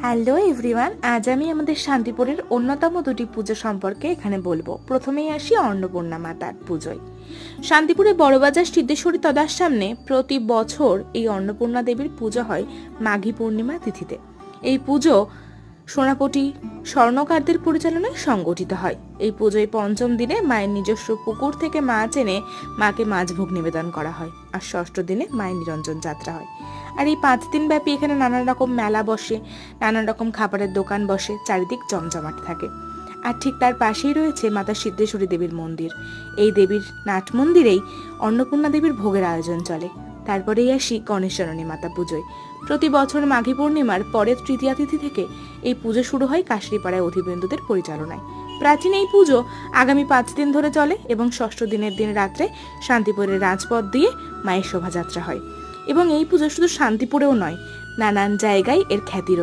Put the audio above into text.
Hello everyone আজ আমি আমাদের শান্তিপুরের অন্যতম দুটি পুজো সম্পর্কে এখানে বলব। প্রথমেই আসি অন্নপূর্ণা মাতার পুজোয়। শান্তিপুরে বড়বাজার সিদ্ধেশ্বরী তদার সামনে প্রতি বছর এই অন্নপূর্ণা দেবীর পুজো হয় মাঘী পূর্ণিমা তিথিতে। এই পুজো সোনাপটি স্বর্ণকারদের পরিচালনায় সংগঠিত হয়। এই পুজোয় পঞ্চম দিনে মায়ের নিজস্ব পুকুর থেকে মাছ এনে মাকে মাছভোগ নিবেদন করা হয় আর ষষ্ঠ দিনে মায়ের নিরঞ্জন যাত্রা হয়। আর এই পাঁচ দিন ব্যাপী এখানে নানান রকম মেলা বসে নানান রকম খাবারের দোকান বসে, চারিদিক জমজমাট থাকে। আর ঠিক তার পাশেই রয়েছে মাতা সিদ্ধেশ্বরী দেবীর মন্দির। এই দেবীর নাট মন্দিরেই অন্নপূর্ণা দেবীর ভোগের আয়োজন চলে। তারপরেই আসি গণেশরণী মাতা পুজোয়। প্রতি বছর মাঘী পূর্ণিমার পরের তৃতীয়া তিথি থেকে এই পুজো শুরু হয় কাশরিপাড়ায় অধিবৃন্দদের পরিচালনায়। প্রাচীন এই পুজো আগামী পাঁচ দিন ধরে চলে এবং ষষ্ঠ দিনের দিন রাত্রে শান্তিপুরের রাজপথ দিয়ে মায়ের শোভাযাত্রা হয়। এবং এই পুজো শুধু শান্তিপুরেও নয়, নানান জায়গায় এর খ্যাতি রয়েছে